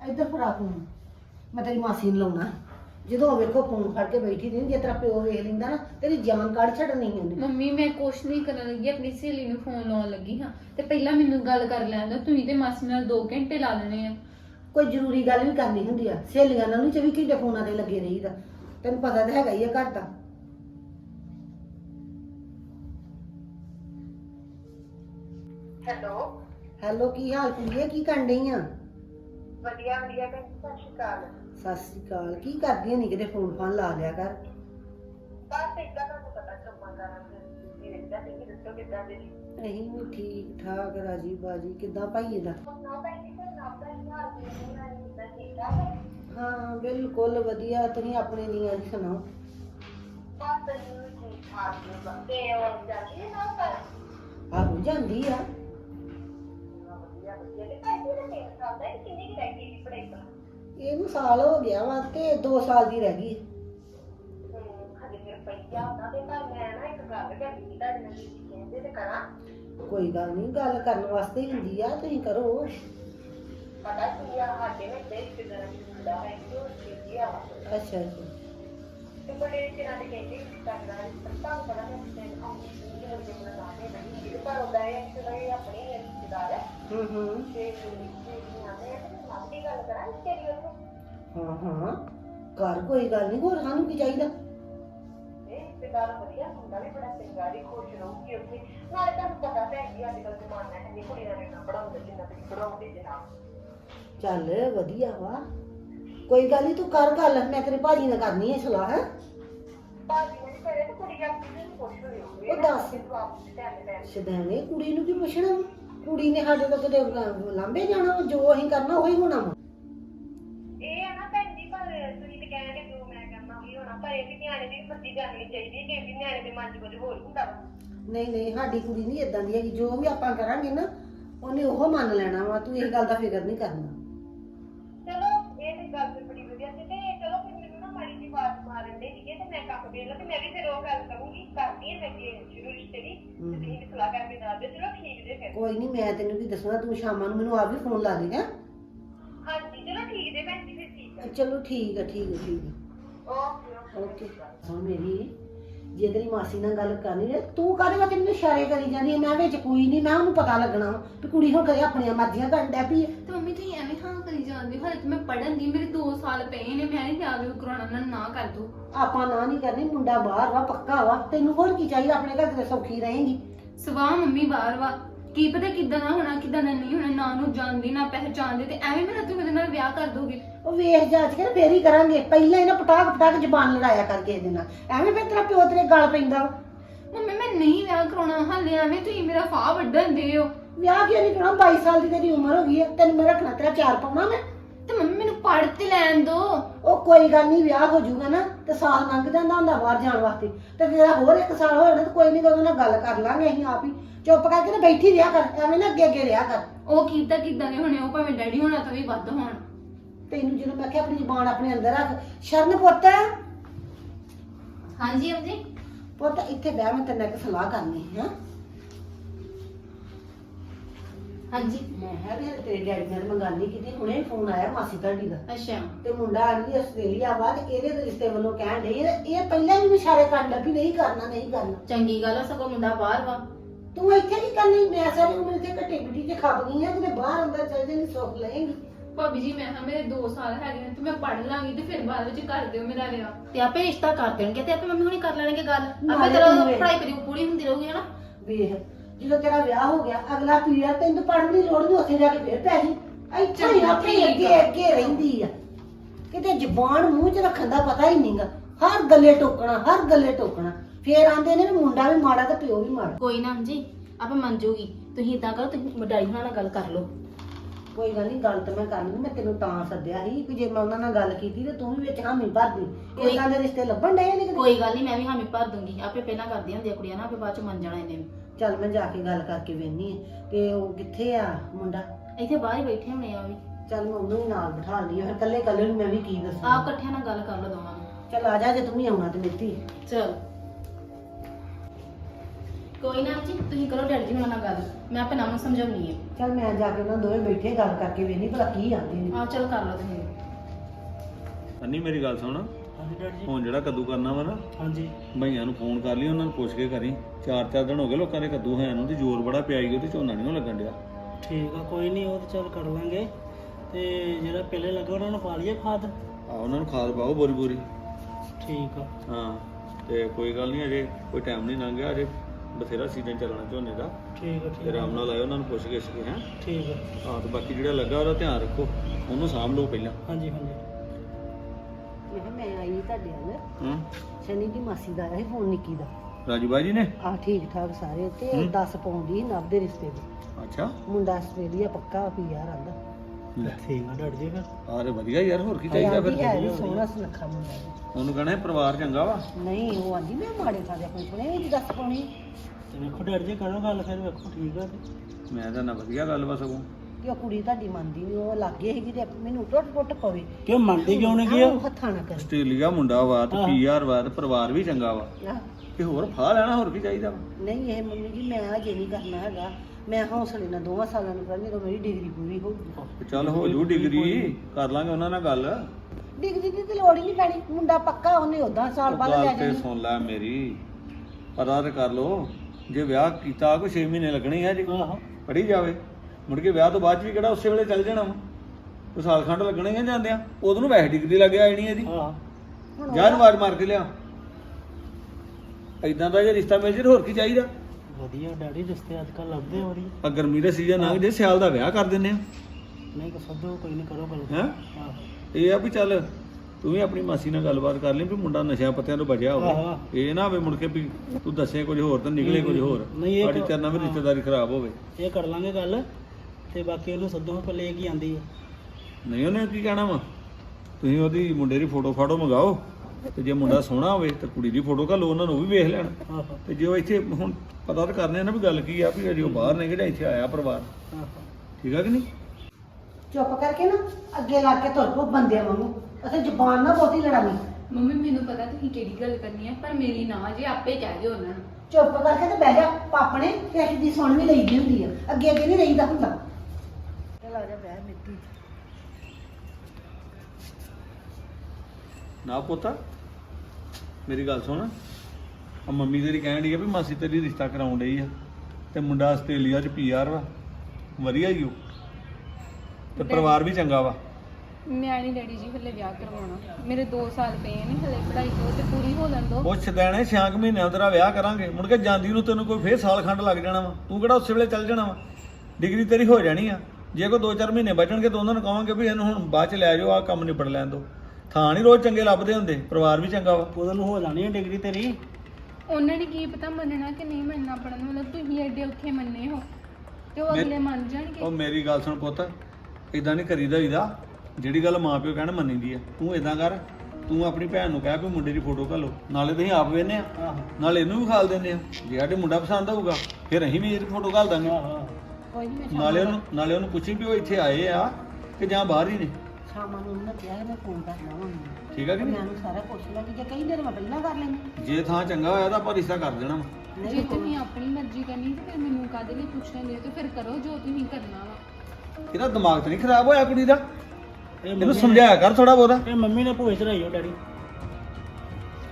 ਇੱਧਰ ਫੜਾ ਫੋਨ ਮੈਂ ਤੇਰੀ ਮਾਸੀ ਨੂੰ ਲਾਉਣਾ। ਜਦੋਂ ਉਹ ਵੇਖੋ ਫੋਨ ਫੜ ਕੇ ਬੈਠੀ ਨਹੀਂ ਜੇ ਤੇਰਾ ਪਿਓ ਵੇਖ ਲੈਂਦਾ ਨਾ ਤੇਰੀ ਜਾਨ ਕੱਢ ਛੱਡਣੀ ਉਹਨੇ। ਮੰਮੀ ਮੈਂ ਕੁਛ ਨਹੀਂ ਕਰਨ ਲੱਗੀ ਆਪਣੀ ਸਹੇਲੀ ਨੂੰ ਫੋਨ ਲਾਉਣ ਲੱਗੀ ਹਾਂ। ਤੇ ਪਹਿਲਾਂ ਮੈਨੂੰ ਗੱਲ ਕਰ ਲੈਣ ਦਿਓ ਤੁਸੀਂ ਤੇ ਮਾਸੀ ਨਾਲ 2 ਘੰਟੇ ਲਾ ਲੈਣੇ ਆ। ਕੋਈ ਜ਼ਰੂਰੀ ਗੱਲ ਵੀ ਕਰਨੀ ਹੁੰਦੀ ਆ। ਸਹੇਲੀਆਂ ਨਾਲ ਨਹੀਂ 24 ਘੰਟੇ ਫੋਨਾਂ ਤੇ ਲੱਗੇ ਰਹੀਦਾ। ਤੈਨੂੰ ਪਤਾ ਤਾਂ ਹੈਗਾ ਹੀ ਆ ਘਰ ਦਾ। ਹੈਲੋ। ਹੈਲੋ ਕੀ ਹਾਲ ਕੁੜੀਏ? ਕੀ ਕਰਨ ਡਈ ਆ? ਵਧੀਆ ਵਧੀਆ ਭੈਣ ਜੀ, ਸਤਿ ਸ਼੍ਰੀ ਅਕਾਲ। ਸਤਿ ਸ਼੍ਰੀ ਅਕਾਲ। ਕੀ ਕਰਦੀ ਨਹੀਂ ਕਿਤੇ? ਫੋਨ ਫਾਨ ਲਾ ਲਿਆ ਕਰ। ਬਸ ਇਦਾਂ ਤੁਹਾਨੂੰ ਪਤਾ ਕੰਮਾਂ ਕਰਾਂ ਤੇ ਰਹਿੰਦਾ ਨਹੀਂ ਦੱਸੋ ਕਿੱਦਾਂ ਦੇ ਜੀ ਅਸੀਂ ਵੀ ਠੀਕ ਠਾਕ ਰਾਜੀ ਬਾਜੀ। ਕਿੱਦਾਂ ਭਾਈ ਦਾ? ਹੁਣ ਨਾ ਭੈਣ ਜੀ ਫਿਰ ਨਾ ਦਾ ਹੀ ਹਾਲ ਜੀ ਮੈਂ ਕਿੱਦਾਂ ਠੀਕ ਠਾਕ ਹੈ? ਹਾਂ ਬਿਲਕੁਲ ਵਧੀਆ। ਤੁਸੀਂ ਆਪਣੇ ਦੀਆਂ ਸੁਣਾਓ। ਬਸ ਤੈਨੂੰ ਠੀਕ ਠਾਕ ਨੇ ਬਸ। ਤੇ ਉਹ ਜਾਂਦੀ ਹੈ ਨਾ ਪਰ ਆਹੋ ਜਾਂਦੀ ਆ। ਇਹਨੂੰ ਸਾਲ ਹੋ ਗਿਆ ਵਾ ਤੇ 2 ਸਾਲ ਦੀ ਰਹਿ ਗਈ। ਹਜੇ ਫਿਰ ਪਈਆ ਉਹਨਾਂ ਦੇ ਘਰ ਮੈਂ ਨਾ ਇੱਕ ਗੱਲ ਕਰਨੀ ਸੀ ਤੁਹਾਡੇ ਨਾਲ ਜੀ ਕਹਿੰਦੇ ਤੇ ਕਰਾਂ ਕੋਈ ਗੱਲ ਨਹੀਂ, ਗੱਲ ਕਰਨ ਵਾਸਤੇ ਹੀ ਹੁੰਦੀ ਆ, ਤੁਸੀਂ ਕਰੋ। ਪਤਾ ਕੀ ਆ ਸਾਡੇ ਵਿੱਚ ਦੇ ਰਿਸ਼ਤੇਦਾਰਾਂ ਦੀ ਮੁੰਡਾ ਹੈ ਕਿ ਉਹ ਛੇਤੀ ਆ ਅੱਛਾ ਅੱਛਾ ਤੇ ਬੜੇ ਚਿਰਾਂ ਦੇ ਕਹਿੰਦੇ ਸੀ ਕਰਦਾ ਤਾਂ ਬੜਾ ਮੈਂ ਤੇ ਆਉਂਦੀ ਸੀ ਕਿ ਮੇਰੇ ਕੋਲ ਨਾ ਹੈ ਨਹੀਂ ਇਹ ਪਰ ਹੁੰਦਾ ਹੈ ਕਿ ਇਹ ਆਪਣੇ ਹੀ ਰਿਸ਼ਤੇਦਾਰ ਹੈ ਹੂੰ ਹੂੰ ਤੇ ਜਿਹੜੇ ਆਉਂਦੇ ਆ ਤੇ ਮੈਂ ਦੀ ਗੱਲ ਕਰਾਂ ਤੇਰੀ ਉਹਨੂੰ ਹਾਂ ਹਾਂ ਕਰ ਕੋਈ ਗੱਲ ਨਹੀਂ ਹੋਰ ਸਾਨੂੰ ਕੀ ਚਾਹੀਦਾ ਇਹ ਰਿਸ਼ਤੇਦਾਰ ਵਧੀਆ ਹੁੰਦਾ ਵੀ ਬੜਾ ਚੰਗਾ ਦੀ ਖੁਸ਼ ਰਹੂਗੀ ਉੱਥੇ ਨਾਲੇ ਤੁਹਾਨੂੰ ਪਤਾ ਤਾਂ ਹੈ ਕਿ ਅੱਜ ਕੱਲ੍ਹ ਜ਼ਮਾਨਾ ਹੈ ਨਹੀਂ ਕੁੜੀਆਂ ਨੇ ਨਾ ਪੜਾਉਂਦੇ ਜਿੰਨਾ ਤੇ ਪੜਾਉਂਦੇ ਜਨਾਬ ਚੱਲ ਵਧੀਆ ਵਾ ਕੋਈ ਗੱਲ ਨਹੀਂ ਤੂੰ ਕਰ ਗੱਲ ਮੈਂ ਤੇਰੇ ਭਾਜੀ ਨਾਲ ਕਰਨੀ ਹੈ ਸਲਾਹ ਹੈ ਸ਼ਦਾਨੇ ਕੁੜੀ ਨੂੰ ਕੀ ਪੁੱਛਣਾ ਵਾ? ਕੁੜੀ ਨੇ ਸਾਡੇ ਤੋਂ ਕਿਤੇ ਲਾਂਬੇ ਜਾਣਾ ਵਾ, ਜੋ ਅਸੀਂ ਕਰਨਾ ਉਹੀ ਹੋਣਾ ਵਾ। ਇਹ ਆ ਨਾ ਭੈਣ ਜੀ ਪਰ ਤੁਸੀਂ ਤੇ ਕਹਿੰਦੇ ਜੋ ਮੈਂ ਕਰਨਾ ਉਹੀ ਹੋਣਾ। ਪਰ ਇਹ ਵੀ ਨਿਆਣੇ ਦੀ ਮਰਜ਼ੀ ਜਾਣਨੀ ਚਾਹੀਦੀ ਹੈ ਕਿ ਵੀ ਨਿਆਣੇ ਦੇ ਮਨ 'ਚ ਕੁਝ ਹੋਰ ਹੁੰਦਾ ਵਾ। ਨਹੀਂ ਨਹੀਂ ਸਾਡੀ ਕੁੜੀ ਨਹੀਂ ਇਦਾਂ ਦੀ ਹੈਗੀ। ਜੋ ਵੀ ਆਪਾਂ ਕਰਾਂਗੇ ਨਾ ਉਹਨੇ ਉਹ ਮੰਨ ਲੈਣਾ ਵਾ। ਤੂੰ ਇਸ ਗੱਲ ਦਾ ਫਿਕਰ ਨਹੀਂ ਕਰਨਾ। ਚਲੋ ਇਹ ਤੇ ਗੱਲ ਤੇ ਬੜੀ ਵਧੀਆ ਸੀ ਤੇ ਚਲੋ ਫਿਰ ਮੈਨੂੰ ਨਾ ਮਾੜੀ ਜੀ ਬਾਤ ਮਾਰਨ ਦੇ ਸੀਗੇ ਤੇ ਮੈਂ ਕੰਮ ਵੇਖ ਲਾਂ ਤੇ ਮੈਂ ਵੀ ਫਿਰ ਉਹ ਗੱਲ ਕਰੂੰਗੀ ਕਰਦੀ ਹੈ ਮੈਂ ਕਿ ਸ਼ੁਰੂ ਰਿਸ਼ਤੇ ਦੀ ਤੇ ਤੁਸੀਂ ਵੀ ਸਲਾਹ ਕਰਕੇ ਦੱਸ ਦਿਓ ਚਲੋ ਠੀਕ ਜੇ ਫਿਰ। ਕੋਈ ਨਹੀਂ ਮੈਂ ਤੈਨੂੰ ਕੀ ਦੱਸਣਾ ਤੂੰ ਸ਼ਾਮਾਂ ਨੂੰ ਮੈਨੂੰ ਆਪ ਵੀ ਫੋਨ ਲਾ ਦੇ ਹੈਂ। ਹਾਂਜੀ ਚਲੋ ਠੀਕ ਜੇ ਭੈਣ ਜੀ ਫਿਰ ਠੀਕ ਹੈ ਚਲੋ ਠੀਕ ਹੈ ਠੀਕ ਹੈ ਠੀਕ ਹੈ ਓਕੇ ਓਕੇ। ਹੁਣ ਮੇਰੀ। ਜੇ ਤੇਰੀ ਮਾਸੀ ਨਾਲ ਗੱਲ ਕਰਨੀ ਹੈ ਤੂੰ ਕਾਹਦੇ ਵਾਸਤੇ ਮੈਨੂੰ ਇਸ਼ਾਰੇ ਕਰੀ ਜਾਂਦੀ ਹੈ? ਮੈਂ ਵਿੱਚ ਕੋਈ ਨਹੀਂ ਮੈਂ ਉਹਨੂੰ ਪਤਾ ਲੱਗਣਾ ਵਾ ਕੁੜੀ ਹੋ ਕਰੇ ਆਪਣੀਆਂ ਮਰਜ਼ੀਆਂ ਕਰਨ ਡੈ ਪਈ ਹੈ। ਤੇ ਮੰਮੀ ਤੁਸੀਂ ਐਵੇਂ ਹਾਂ ਕਰੀ ਜਾਂਦੇ ਹੋ ਹਲੇ ਤੇ ਮੈਂ ਪੜਨ ਦੀ ਮੇਰੇ 2 ਸਾਲ ਪਏ ਨੇ ਮੈਂ ਨਹੀਂ ਤਿਆਰ ਕਰਾਉਣਾ ਨਾ ਨਾ ਕਰ ਦੋ। ਆਪਾਂ ਨਾ ਨਹੀਂ ਕਰਨੀ ਮੁੰਡਾ ਬਾਹਰ ਵਾ ਪੱਕਾ ਵਾ ਤੈਨੂੰ ਹੋਰ ਕੀ ਚਾਹੀਦਾ ਆਪਣੇ ਘਰ ਤੇ ਸੌਖੀ ਰਹੇਂਗੀ। ਸਵਾਹ ਮੰਮੀ ਬਾਹਰ ਵਾ ਕੀ ਪਤਾ ਕਿੱਦਾਂ ਦਾ ਹੋਣਾ ਕਿੱਦਾਂ ਦਾ ਨਹੀਂ ਹੋਣਾ ਨਾ ਨੂੰ ਜਾਣਦੀ ਨਾ ਪਹਿਚਾਣਦੇ ਤੇ ਐਵੇਂ ਮੇਰਾ ਤੁਸੀਂ ਉਹਦੇ ਨਾਲ ਵਿਆਹ ਕਰ ਦੋਗੇ। ਉਹ ਵੇਖ ਜਾਂਚ ਕੇ ਨਾ ਫੇਰ ਹੀ ਕਰਾਂਗੇ। ਪਹਿਲਾਂ ਇਹਨਾਂ ਪਟਾਕ ਪਟਾਕ ਜ਼ਬਾਨ ਲੜਾਇਆ ਕਰ ਕਿਸੇ ਦੇ ਨਾਲ। ਐਵੇਂ ਫਿਰ ਤੇਰਾ ਪਿਓ ਤੇਰੇ ਗਲ ਪੈਂਦਾ ਵਾ। ਮੰਮੀ ਮੈਂ ਨਹੀਂ ਵਿਆਹ ਕਰਾਉਣਾ। ਹਾਲੇ ਐਵੇਂ ਤੁਸੀਂ ਮੇਰਾ ਫਾਹ ਵੱਢਣ ਦੇ ਹੋ। ਵਿਆਹ ਕਿਉਂ ਨਹੀਂ ਕਰਾਉਣਾ? 22 ਸਾਲ ਦੀ ਤੇਰੀ ਉਮਰ ਹੋ ਗਈ ਹੈ ਤੈਨੂੰ ਮੈਂ ਰੱਖਣਾ ਤੇਰਾ ਚਾਰ ਪਾਉਣਾ ਮੈਂ। ਤੇ ਮੰਮੀ ਮੈਨੂੰ ਪੜ ਤੇ ਲੈਣ ਦੋ। ਉਹ ਕੋਈ ਗੱਲ ਨਹੀਂ ਵਿਆਹ ਹੋ ਜਾਊਗਾ ਨਾ ਤੇ ਸਾਲ ਲੰਘ ਜਾਂਦਾ ਹੁੰਦਾ ਬਾਹਰ ਜਾਣ ਵਾਸਤੇ। ਤੇ ਤੇਰਾ ਹੋਰ ਇੱਕ ਸਾਲ ਹੋ ਜਾਣਾ ਤੇ ਕੋਈ ਨਹੀਂ ਕਦੋਂ ਨਾਲ ਗੱਲ ਕਰ ਲਾਂਗੇ ਅਸੀਂ ਆਪ ਹੀ। ਚੁੱਪ ਕਰਕੇ ਨਾ ਬੈਠੀ ਰਿਹਾ ਕਰ ਐਵੇਂ ਨਾ ਅੱਗੇ ਅੱਗੇ ਰਿਹਾ ਕਰ। ਉਹ ਕੀਤਾ ਕਿੱਦਾਂ ਦੇ ਹੋਣੇ? ਉਹ ਭਾਵੇਂ ਡੈਡੀ ਹੋਣਾ ਤਾਂ ਵੀ ਵੱਧ ਹੋਣ। ਤੈਨੂੰ ਜਦੋਂ ਮੈਂ ਕਿਹਾ ਆਪਣੀ ਜ਼ਬਾਨ ਆਪਣੇ ਅੰਦਰ ਰੱਖ ਸ਼ਰਨ ਪੁੱਤ। ਹਾਂਜੀ ਅਬਜੀ ਪੁੱਤ ਇੱਥੇ ਬਹਿ ਮੈਂ ਤੇਰੇ ਨਾਲ ਇੱਕ ਸਲਾਹ ਕਰਨੀ ਹੈ। ਹਾਂਜੀ। ਮੈਂ ਹੈ ਵੀ ਤੇਰੇ ਡੈਡੀ ਨਾਲ ਮੈਂ ਗੱਲ ਨਹੀਂ ਕੀਤੀ ਹੁਣੇ ਫੋਨ ਆਇਆ ਮਾਸੀ ਤੁਹਾਡੀ ਦਾ। ਅੱਛਾ। ਤੇ ਮੁੰਡਾ ਆਂਦੀ ਆਸਟ੍ਰੇਲੀਆ ਵਾ ਤੇ ਇਹਦੇ ਦੇ ਰਿਸ਼ਤੇ ਵੱਲੋਂ ਕਹਿਣ ਡਈ ਹੈ ਇਹ ਪਹਿਲਾਂ ਵੀ ਇਸ਼ਾਰੇ ਕਰਨ ਲੱਗੀ ਨਹੀਂ ਕਰਨਾ ਨਹੀਂ ਕਰਨਾ। ਚੰਗੀ ਗੱਲ ਆ ਸਗੋਂ ਮੁੰਡਾ ਬਾਹਰ ਵਾ। ਤੂੰ ਇੱਥੇ ਕੀ ਕਰਨੀ ਮੈਂ ਸਾਰੀ ਉਮਰ ਇੱਥੇ ਘੱਟੇ ਬਿੱਟੀ ਤੇ ਖੱਪ ਗਈ ਆ ਕਿਤੇ ਬਾਹਰ ਅੰਦਰ ਚੱਲ ਜਾਏਗੀ ਸੁੱਖ ਲਏਗੀ। ਭਾਬੀ ਜੀ ਮੈਂ ਹਾਂ ਮੇਰੇ 2 ਸਾਲ ਹੈਗੇ ਨੇ ਤੇ ਮੈਂ ਪੜ ਲਾਂਗੀ ਤੇ ਫਿਰ ਬਾਅਦ ਵਿੱਚ ਕਰ ਦਿਓ ਮੇਰਾ ਵਿਆਹ। ਤੇ ਆਪੇ ਰਿਸ਼ਤਾ ਕਰ ਦੇਣਗੇ ਤੇ ਆਪੇ ਮੰਮੀ ਹੁਣੀ ਕਰ ਲੈਣਗੇ ਗੱਲ। ਆਪੇ ਨਾਲੇ ਤੇਰਾ ਤੂੰ। ਪੜ੍ਹਾਈ ਕਰੀ ਪੂਰੀ ਹੁੰਦੀ ਰਹੂਗੀ ਹਨਾ? ਵੇਖ ਜਦੋਂ ਤੇਰਾ ਵਿਆਹ ਹੋ ਗਿਆ ਅਗਲਾ ਪੀੜਾ ਤੈਨੂੰ ਪੜਨ ਦੀ ਲੋੜ ਨਹੀਂ ਉੱਥੇ ਜਾ ਕੇ ਫੇਰ ਪੈ ਜੀ। ਇੱਥੇ ਹੀ ਆਪੇ ਠੀਕ ਅੱਗੇ ਆ। ਅੱਗੇ ਰਹਿੰਦੀ ਆ। ਕਿਤੇ ਜ਼ਬਾਨ ਮੂੰਹ 'ਚ ਰੱਖਣ ਦਾ ਪਤਾ ਹੀ ਨਹੀਂਗਾ। ਹਰ ਗੱਲੇ ਟੋਕਣਾ ਹਰ ਗੱਲੇ ਟੋਕਣਾ। ਫੇਰ ਆਂਦੇ ਨੇ ਵੀ ਮੁੰਡਾ ਵੀ ਮਾੜਾ ਤੇ ਪਿਓ ਵੀ ਮਾੜਾ। ਕੋਈ ਨਾ ਜੀ ਆਪੇ ਮੰਨ ਜਾਊਗੀ ਤੁਸੀਂ ਇਦਾਂ ਕਰੋ ਤੁਸੀਂ ਡੈਡੀ ਹੁਣਾਂ ਨਾਲ ਗੱਲ ਕਰ ਲਓ। ਕੋਈ ਗੱਲ ਨਹੀਂ ਗੱਲ ਤਾਂ ਮੈਂ ਕਰਨੀ ਮੈਂ ਤੈਨੂੰ ਤਾਂ ਸੱਦਿਆ ਸੀ ਕਿ ਜੇ ਮੈਂ ਉਹਨਾਂ ਨਾਲ ਗੱਲ ਕੀਤੀ ਤੇ ਤੂੰ ਵੀ ਵਿੱਚ ਹਾਮੀ ਭਰਦੀ ਕੋਈ- ਇਦਾਂ ਦੇ ਰਿਸ਼ਤੇ ਲੱਭਣ ਡਏ ਨੇ ਕਿਤੇ? ਕੋਈ ਗੱਲ ਨਹੀਂ ਮੈਂ ਵੀ ਹਾਮੀ ਭਰ ਦੂੰਗੀ। ਆਪੇ ਪਹਿਲਾਂ ਕਰਦੀਆਂ ਹੁੰਦੀਆਂ ਕੁੜੀਆਂ ਨਾ ਆਪੇ ਬਾਅਦ ਚ ਮੰਨ ਜਾਣਾ ਇਹਨੇ ਵੀ। ਚੱਲ ਮੈਂ ਜਾ ਕੇ ਗੱਲ ਕਰਕੇ ਵੇਖਨੀ ਆ ਤੇ ਉਹ ਕਿੱਥੇ ਆ ਮੁੰਡਾ? ਇੱਥੇ ਬਾਹਰ ਹੀ ਬੈਠੇ ਹੋਣੇ ਆ ਉਹ ਵੀ। ਚੱਲ ਮੈਂ ਉਹਨੂੰ ਵੀ ਨਾਲ ਬਿਠਾ ਲਈ ਫਿਰ ਕੱਲੇ ਕੱਲੇ ਨੂੰ ਮੈਂ ਵੀ ਕੀ ਦੱਸਾਂ? ਆਪ ਇਕੱਠਿਆਂ ਨਾਲ ਗੱਲ ਕਰ ਲਓ ਦੋਵਾਂ ਨੂੰ। ਚੱਲ ਆ ਜਾ ਜੇ ਤੂੰ ਵੀ ਆਉਣਾ ਤੇ ਮੇਤੀ ਚਲ। ਕੋਈ ਨਾ ਜੀ ਤੁਸੀਂ ਕਰੋ ਡੈਡੀ ਜੀ ਹੁਣਾਂ ਨਾਲ ਗੱਲ। ਮੈਂ ਆਪੇ ਨਾਮ ਨੂੰ ਸਮਝਾਉਣੀ ਹੈ। ਚੱਲ ਮੈਂ ਜਾ ਕੇ ਉਹਨਾਂ ਦੋਵੇਂ ਬੈਠੇ ਗੱਲ ਕਰਕੇ ਵੇਖਣੀ ਭਲਾ ਕੀ ਆਂਦੇ ਨੇ। ਆ ਚਲ ਕਰ ਲਓ ਤੁਸੀਂ। ਅੰਨੀ ਮੇਰੀ ਗੱਲ ਸੁਣ। ਹਾਂਜੀ ਡੈਡੀ ਜੀ। ਹੁਣ ਜਿਹੜਾ ਕੱਦੂ ਕਰਨਾ ਵਾ ਨਾ ਹਾਂਜੀ। ਭਈਆਂ ਨੂੰ ਫੋਨ ਕਰ ਲਈ ਉਹਨਾਂ ਨੂੰ ਪੁੱਛ ਕੇ ਕਰੀ। ਚਾਰ ਚਾਰ ਦਿਨ ਹੋ ਗਏ ਲੋਕਾਂ ਦੇ ਕੱਦੂ ਹੈ ਨੂੰ ਤੇ ਜ਼ੋਰ ਬੜਾ ਪਿਆ ਈ ਉਹਦੇ ਝੋਨਾ ਨਹੀਂ ਲੱਗਣ ਡਿਆ। ਠੀਕ ਆ ਕੋਈ ਨਹੀਂ ਉਹ ਤੇ ਚੱਲ ਕਰ ਲਾਂਗੇ। ਤੇ ਜਿਹੜਾ ਪਹਿਲੇ ਲੱਗਾ ਉਹਨਾਂ ਨੂੰ ਪਾ ਲਈਏ ਖਾਦ? ਆ ਉਹਨਾਂ ਨੂੰ ਖਾਦ ਪਾਓ ਬੋਰੀ ਬੋਰੀ ਠੀਕ ਆ। ਹਾਂ ਤੇ ਕੋਈ ਗੱਲ ਨਹੀਂ ਅਜੇ ਕੋਈ ਟਾਈਮ ਨਹੀਂ ਲੰਘਿਆ ਅਜੇ ਬਥੇਰਾ ਸੀਜ਼ਨ ਚੱਲਣਾ ਝੋਨੇ ਦਾ। ਠੀਕ ਆ ਤੇ ਠੀਕ ਆ। ਆਰਾਮ ਨਾਲ ਆਇਓ ਉਹਨਾਂ ਨੂੰ ਪੁੱਛ ਕੇ ਸਕੇ ਹੈ? ਠੀਕ ਆ। ਹਾਂ ਤੇ ਬਾਕੀ ਜਿਹੜਾ ਲੱਗਾ ਉਹਦਾ ਧਿਆਨ ਰੱਖੋ ਉਹਨੂੰ ਸਾਂਭ ਲਓ ਪਹਿਲਾਂ। ਹਾਂਜੀ ਹਾਂਜੀ। ਮੈਂ ਕਿਹਾ ਮੈਂ ਆਈ ਤੁਹਾਡੇ ਵੱਲ। ਹਾਂ? ਸ਼ਨੀ ਦੀ ਮਾਸੀ ਦਾ ਆਇਆ ਸੀ ਫੋਨ ਨਿੱਕੀ ਦਾ। ਰਾਜੂ ਬਾਈ ਜੀ ਨੇ? ਆ ਠੀਕ ਠਾਕ ਸਾਰੇ ਤੇ ਹੂੰ। 10 ਪਾਉਂਦੀ ਨਵ ਦੇ ਰਿਸ਼ਤੇ ਦੇ। ਅੱਛਾ। ਮੁੰਡਾ ਆਸਟ੍ਰੇਲੀਆ ਪੱਕਾ ਪੀਆਰ ਆਂਦਾ। ਲੈ। ਠੀਕ ਆ ਡੈਡੀ ਜੀ ਫਿਰ ਆਰੇ ਵਧੀਆ ਯਾਰ ਹੋਰ ਕੀ ਚਾਹੀਦਾ ਆਂਦੀ ਹੈ ਫਿਰ ਵੀ ਸੋਹਣਾ ਸੁਨੱਖਾ ਮੁੰਡਾ ਜੀ। ਉਹਨੂੰ ਕਹਣਾ ਪਰਿਵਾਰ ਚੰਗਾ ਵਾ। ਨਹੀਂ ਉਹ ਆਂਦੀ ਮੈਂ ਮਾੜੇ ਥਾਂ ਦੇ ਆਪਣੇ ਸੁਣੇ ਵੀ 10 ਪਾਉਣੀ। ਤੇ ਵੇਖੋ ਡੈਡੀ ਜੀ ਕਰੋ ਗੱਲ ਫਿਰ ਵੇਖੋ ਠੀਕ ਆ ਤੇ। ਮੈਂ ਤਾਂ ਨਾ ਵਧੀਆ ਗੱਲ ਵਾ ਸਗੋਂ। ਕਿ ਉਹ ਕੁੜੀ ਤੁਹਾਡੀ ਮੰਨਦੀ ਨਹੀਂ ਉਹ ਲੱਗੇ ਹੈਗੀ ਤੇ ਮੈਨੂੰ ਟੁੱਟ ਟੁੱਟ ਪਵੇ। ਕਿਉਂ ਮੰਨਦੀ ਕਿਉਂ ਨਹੀਂ ਗਿਆ ਆਹ ਹੱਥਾਂ ਨਾ ਕਰ। ਆਸਟ੍ਰੇਲੀਆ ਮੁੰਡਾ ਵਾ ਤੇ ਹਾਂ। ਪੀਆਰ ਵਾ ਤੇ ਪਰਿਵਾਰ ਵੀ ਚੰਗਾ ਵਾ। ਆਹ, ਤੇ ਹੋਰ ਫਾ ਲੈਣਾ ਹੋਰ ਕੀ ਚਾਹੀਦਾ ਵਾ? ਨਹੀਂ ਇਹ ਮੰਮੀ ਜੀ ਮੈਂ ਅਜੇ ਨਹੀਂ ਕਰਨਾ ਹੈਗਾ। ਮੈਂ ਹੌਸਲੇ ਨਾਲ ਦੋਵਾਂ ਸਾਲਾਂ ਨੂੰ ਕਰਾਂਗੀ ਜਦੋਂ ਮੇਰੀ ਡਿਗਰੀ ਪੂਰੀ ਹੋਊਗੀ ਚੱਲ ਹੋ ਜੂ ਡਿਗਰੀ ਕਰ ਲਾਂਗੇ ਉਹਨਾਂ ਨਾਲ ਗੱਲ। ਡਿਗਰੀ ਦੀ ਤੇ ਲੋੜ ਹੀ ਨਹੀਂ ਪੈਣੀ ਮੁੰਡਾ ਪੱਕਾ ਉਹਨੇ ਉਦਾਂ ਸਾਲ ਉਹ ਬਾਅਦ ਲੈ ਗੱਲ ਤੇ ਜਾਣੀ। ਸੁਣ ਲੈ ਮੇਰੀ ਪਤਾ ਤੇ ਕਰ ਲੋ ਜੇ ਵਿਆਹ ਕੀਤਾ ਕੋਈ 6 ਮਹੀਨੇ ਲੱਗਣੇ ਆ ਜੀ ਆਹੋ। ਪੜੀ ਜਾਵੇ। ਮੁੜ ਕੇ ਵਿਆਹ ਤੋਂ ਬਾਅਦ 'ਚ ਵੀ ਕਿਹੜਾ ਉਸੇ ਵੇਲੇ ਚੱਲ ਜਾਣਾ ਵਾ। ਕੋਈ ਸਾਲ ਖੰਡ ਲੱਗਣੇ ਆ ਜਾਂਦੇ ਆ ਉਦੋਂ ਨੂੰ ਵੈਸੇ ਡਿਗਰੀ ਲੱਗਿਆ ਆਣੀ ਇਹਦੀ। ਆਹ। ਹੁਣ ਜਾਨ ਮਾਰ ਕੇ ਲਿਆ। ਐਦਾਂ ਦਾ ਜੇ ਰਿਸ਼ਤਾ ਮਿਲ ਜੇ ਤੇ ਹੋਰ ਕੀ ਚਾਹੀਦਾ? ਵਧੀਆ ਡੈਡੀ ਰਿਸ਼ਤੇ ਅੱਜ ਕੱਲ ਲੱਭਦੇ ਹੋ ਰਹੀ ਆ ਗਰਮੀ ਦਾ ਸੀਜ਼ਨ ਲੰਘ ਜੇ ਸਿਆਲ ਦਾ ਵਿਆਹ ਕਰ ਦਿੰਨੇ ਆ। ਨਹੀਂ ਕੋ ਸੱਦੋ ਕੋਈ ਨਹੀਂ ਕਰੋ ਗੱਲ। ਹੈ? ਆਹੋ। ਇਹ ਆ ਵੀ ਚੱਲ ਤੂੰ ਵੀ ਆਪਣੀ ਮਾਸੀ ਨਾਲ ਗੱਲਬਾਤ ਕਰ ਲਈ ਵੀ ਮੁੰਡਾ ਨਸ਼ਿਆਂ ਪੱਤਿਆਂ ਤੋਂ ਬਚਿਆ ਹੋਵੇ। ਇਹ ਨਾ ਹੋਵੇ ਮੁੜ ਕੇ ਵੀ ਤੂੰ ਦੱਸੇ ਕੁਝ ਹੋਰ ਤੇ ਨਿਕਲੇ ਕੁਝ ਹੋਰ। ਨਹੀਂ, ਇਹ ਸਾਡੀ ਤਾਂ- ਵੀ ਰਿਸ਼ਤੇਦਾਰੀ ਖਰਾਬ ਹੋਵੇ। ਇਹ ਕਰ ਲਾਂਗੇ ਗੱਲ ਤੇ ਬਾਕੀ ਉਹਨੂੰ ਸੱਦੋ ਪਹਿਲੇ ਕੀ ਆਂਦੀ ਹੈ ਨਹੀਂ ਉਹਨੇ ਕੀ ਕਹਿਣਾ ਵਾ? ਤੁਸੀਂ ਉਹਦੀ ਮੁੰਡੇ ਦੀ ਫੋਟੋ ਫਾਟੋ ਮੰਗਾਓ। ਤੇ ਜੇ ਮੁੰਡਾ ਸੋਹਣਾ ਹੋਵੇ ਤੇ ਕੁੜੀ ਦੀ ਫੋਟੋ ਘੱਲੋ ਉਹਨਾਂ ਨੂੰ ਉਹ ਵੀ ਵੇਖ ਲੈਣ। ਤੇ ਜੇ ਉਹ ਇੱਥੇ ਹੁਣ ਪਤਾ ਤਾਂ ਕਰਨੇ ਆ ਨਾ ਵੀ ਗੱਲ ਕੀ ਆ ਵੀ ਅਜੇ ਉਹ ਬਾਹਰ ਨੇ ਕਿਹੜਾ ਇੱਥੇ ਆਇਆ ਪਰਿਵਾਰ। ਠੀਕ ਆ ਕਿ ਨਹੀਂ? ਚੁੱਪ ਕਰਕੇ ਨਾ ਅੱਗੇ ਲੱਗ ਕੇ ਤੁਰ ਪੋ ਬੰਦਿਆਂ ਵਾਂਗੂ। ਅਸੀਂ ਜ਼ੁਬਾਨ ਨਾ ਬਹੁਤੀ ਲੜਾਣੀ ਮੰਮੀ ਮੈਨੂੰ ਪਤਾ ਤੁਸੀਂ ਕਿਹੜੀ ਗੱਲ ਕਰਨੀ ਹੈ ਪਰ ਮੇਰੀ ਨਾ ਜੇ ਆਪੇ ਕਹਿ ਦਿਓ ਉਹਨਾਂ ਨੂੰ। ਚੁੱਪ ਕਰਕੇ ਤੇ ਬਹਿ ਜਾ। ਪਾਪਣੇ ਕਿਸੇ ਦੀ ਸੁਣ ਵੀ ਲਈਦੀ ਹੁੰਦੀ ਆ। ਅੱਗੇ ਅੱਗੇ ਨਹੀਂ ਰਹੀਦਾ ਹੁੰਦਾ। ਚੱਲ ਆ ਜਾ ਬਹਿ ਮਿੱਟੀ। ਨਾ ਪੁੱਤ। ਮੇਰੀ ਗੱਲ ਸੁਣ। ਆ ਮੰਮੀ ਤੇਰੀ ਕਹਿਣ ਡਈ ਆ ਵੀ ਮਾਸੀ ਤੇਰੀ ਰਿਸ਼ਤਾ ਕਰਾਉਣ ਡਈ ਆ। ਤੇ ਮੁੰਡਾ ਆਸਟ੍ਰੇਲੀਆ ਚ ਪੀਆਰ ਵਾ। ਵਧੀਆ ਹੀ ਉਹ ਤੇ ਪਰਿਵਾਰ ਵੀ ਚੰਗਾ ਵਾ। ਮੈਂ ਨਹੀਂ ਡੈਡੀ ਜੀ ਹਲੇ ਵਿਆਹ ਕਰਵਾਉਣਾ। ਮੇਰੇ 2 ਸਾਲ ਪਏ ਨੇ ਹਲੇ ਪੜ੍ਹਾਈ ਤੋਂ ਤੇ ਪੂਰੀ ਹੋ ਲੈਣ ਦੋ। ਪੁੱਛ ਦੇਣੇ 6 ਮਹੀਨਿਆਂ ਤੇਰਾ ਵਿਆਹ ਕਰਾਂਗੇ। ਮੁੜ ਕੇ ਜਾਂਦੀ ਨੂੰ ਤੈਨੂੰ ਕੋਈ ਫੇਰ ਸਾਲ ਖੰਡ ਲੱਗ ਜਾਣਾ ਵਾ। ਤੂੰ ਕਿਹੜਾ ਉਸੇ ਵੇਲੇ ਚੱਲ ਜਾਣਾ ਵਾ। ਡਿਗਰੀ ਤੇਰੀ ਹੋ ਜਾਣੀ ਆ। ਜੇ ਕੋਈ 2-4 ਮਹੀਨੇ ਬਚਣਗੇ ਤਾਂ ਉਹਨਾਂ ਨੂੰ ਕਹਾਂਗੇ ਵੀ ਇਹਨੂੰ ਹੁਣ ਬਾਅਦ ਚ ਲੈ ਜਾਓ ਆ ਕੰਮ ਨਿਬੜ ਲੈਣ ਦੋ। ਥਾਂ ਨਹੀਂ ਰੋਜ਼ ਚੰਗੇ ਲੱਭਦੇ ਹੁੰਦੇ ਪਰਿਵਾਰ ਵੀ ਚੰਗਾ ਵਾ। ਉਹਦੇ ਨੂੰ ਹੋ ਜਾਣੀ ਹੈ ਡਿਗਰੀ ਤੇਰੀ। ਉਹਨਾਂ ਨੇ ਕੀ ਪਤਾ ਮੰਨਣਾ ਕਿ ਨਹੀਂ ਮੰਨਣਾ ਪੜਨ ਮਤਲਬ ਤੁਸੀਂ ਐਡੇ ਔਖੇ ਮੰਨੇ ਹੋ ਤੇ ਉਹ ਮੈਂ- ਅਗਲੇ ਮੰਨ ਜਾਣਗੇ। ਉਹ ਮੇਰੀ ਗੱਲ ਸੁਣ ਪੁੱਤ ਇਦਾਂ ਨਹੀਂ ਕਰੀਦਾ ਹੀਦਾ ਜਿਹੜੀ ਗੱਲ ਮਾਪਿਓ ਕਹਿਣ ਮੰਨੀਦੀ ਆ ਤੂੰ ਇਦਾਂ ਕਰ ਤੂੰ ਆਪਣੀ ਭੈਣ ਨੂੰ ਕਹਿ ਵੀ ਮੁੰਡੇ ਦੀ ਫੋਟੋ ਘੱਲੋ ਨਾਲੇ ਤੁਸੀਂ ਆਪ ਵੇਨੇ ਆ। ਆਹੋ। ਨਾਲੇ ਇਹਨੂੰ ਵੀ ਖਾਲ ਦਿੰਦੇ ਆ। ਜੇ ਸਾਡੇ ਮੁੰਡਾ ਪਸੰਦ ਆਊਗਾ ਫਿਰ ਅਸੀਂ ਵੀ ਇਹਦੀ ਫੋਟੋ ਘੱਲ ਦਾਂਗੇ। ਆਹੋ। ਕੋਈ ਨਹੀਂ ਮੈਂ ਨਾਲੇ ਉਹਨੂੰ ਨਾਲੇ ਉਹਨੂੰ ਪੁੱਛੀ ਵੀ ਉਹ ਇੱਥੇ ਆਏ ਆ ਕਿ ਜਾਂ ਬਾਹਰ ਹੀ ਨੇ। ਸ਼ਾਮਾਂ ਨੂੰ ਉਹਨਾਂ ਕਿਹਾ ਮੈਂ ਫੋਨ ਕਰਨਾ ਵਾ ਠੀਕ ਆ ਕਿ ਮੈਂ ਨਹੀਂ? ਉਹਨੂੰ ਸਾਰਾ ਪੁੱਛ ਲਾਂਗੀ ਜੇ ਕਹੀ ਦੇ ਮੈਂ ਪਹਿਲਾਂ ਕਰ ਲੈਂਦੀ। ਜੇ ਥਾਂ ਚੰਗਾ ਹੋਇਆ ਤਾਂ ਆਪਾਂ ਰਿਸ਼ਤਾ ਕਰ ਦੇਣਾ ਵਾ। ਜੇ ਨਹੀਂ ਤੁਸੀਂ ਆਪਣੀ ਮਰਜ਼ੀ ਕਰਨੀ ਤੇ ਫਿਰ ਮੈਨੂੰ ਕਾਹਦੇ ਲਈ ਪੁੱਛਣ ਦੇ ਤੇ ਫਿਰ ਕਰੋ ਜੋ ਤੁਸੀਂ ਕਰਨਾ ਵਾ। ਇਹਦਾ ਦਿਮਾਗ ਤੇ ਨਹੀਂ ਖਰਾਬ ਹੋਇਆ ਕੁੜੀ ਦਾ? ਇਹ ਇਹਨੂੰ ਸਮਝਾਇਆ ਕਰ ਥੋੜਾ ਬਹੁਤਾ। ਇਹ ਮੰਮੀ ਨੇ ਭੂਏ ਚੜਾਈਓ ਡੈਡੀ।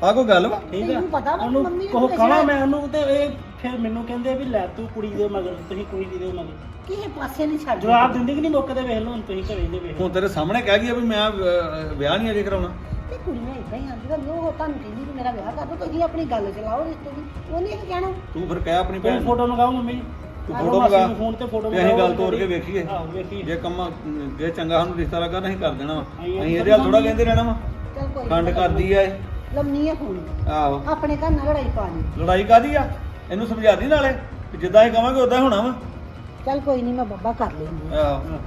ਆ ਕੋਈ ਗੱਲ ਵਾ? ਠੀਕ ਆ। ਤੈਨੂੰ ਪਤਾ ਵਾ ਉਹਨੂੰ ਮੰਮੀ ਨੇ ਕਹੋ ਭੂਏ ਕਹਾਂ ਚੜਾਈ। ਮੈਂ ਉਹਨੂੰ ਤੇ ਇਹ ਫਿਰ ਮੈਨੂੰ ਕਹਿੰਦੇ ਵੀ ਲੈ ਤੂੰ ਕੁੜੀ ਦੇ ਮਗਰ ਤੁਸੀਂ ਕੁੜੀ ਦੀ ਦੇ ਮਗਰ। ਕਿਸੇ ਪਾਸੇ ਨਹੀਂ ਛੱਡ ਜਵਾਬ ਦਿੰਦੀ ਕਿ ਨਹੀਂ ਮੌਕੇ ਤੇ ਵੇਖ ਲਓ ਹੁਣ ਤੁਸੀਂ ਘਰੇ ਦੇ ਵੇਖ ਹੁਣ ਤੇਰੇ ਸਾਹਮਣੇ ਕਹਿ ਗਈ ਆ ਵੀ ਮੈਂ ਅਹ, ਵਿਆਹ ਨਹੀਂ ਅਜੇ ਕਰਾਉਣਾ। ਤੇ ਕੁੜੀਆਂ ਇਦਾਂ ਹੀ ਆਂਦੀਆਂ ਨੇ ਉਹ ਤੁਹਾਨੂੰ ਕਹਿੰਦੀ ਕਿ ਮੇਰਾ ਵਿਆਹ ਕਰ ਦੋ ਤੁਸੀਂ ਆਪਣੀ ਗੱਲ ਚਲਾਓ ਰਿਸ਼ਤੇ ਦੀ। ਉਹਨੇ ਕੀ ਕਹਿਣਾ। ਤੂੰ ਫਿਰ ਕਹਿ ਆਪਣੀ ਭੈਣ ਨੂੰ। ਫੋਟੋ ਮੰਗਾਓ ਮੰਮੀ। ਤੂੰ ਫੋਟੋ ਮਾਸੀ ਮੰਗਾ। ਨੂੰ ਫੋਨ ਤੇ ਫੋਟੋ ਤੇ ਅਸੀਂ ਗੱਲ ਤੋਰ ਕੇ ਵੇਖੀਏ। ਆਹੋ ਜੇ ਕੰਮਾਂ ਜੇ ਚੰਗਾ ਸਾਨੂੰ ਰਿਸ਼ਤਾ ਲੱਗਾ ਅਸੀਂ ਕਰ ਦੇਣਾ ਵਾ। ਅਸੀਂ ਅਸੀਂ ਇਹਦੇ ਹਾਲ ਥੋੜਾ ਕਹਿੰਦੇ ਰਹਿਣਾ ਵਾ। ਚੱਲ ਕੋਈ ਖੰਡ ਕਰਦੀ ਆ ਇਹ। ਲੰਮੀ ਹੈ ਫੋਨ। ਆਹੋ। ਆਪਣੇ ਘਰ ਨਾਲ ਲੜਾਈ ਪਾ ਲਈ। ਲੜਾਈ ਕਾਦੀ ਆ? ਇਹਨੂੰ ਸਮਝਾਦੀ ਨਾਲੇ ਵੀ ਜਿੱਦਾਂ ਇਹ ਕਵਾਂਗੇ ਉਦਾਂ ਹੀ ਹੋਣਾ ਵਾ। ਚੱਲ ਕੋਈ ਨਹੀਂ ਮੈਂ ਬੱਬਾ ਕਰ ਲੈਂਦੀ ਆਹੋ।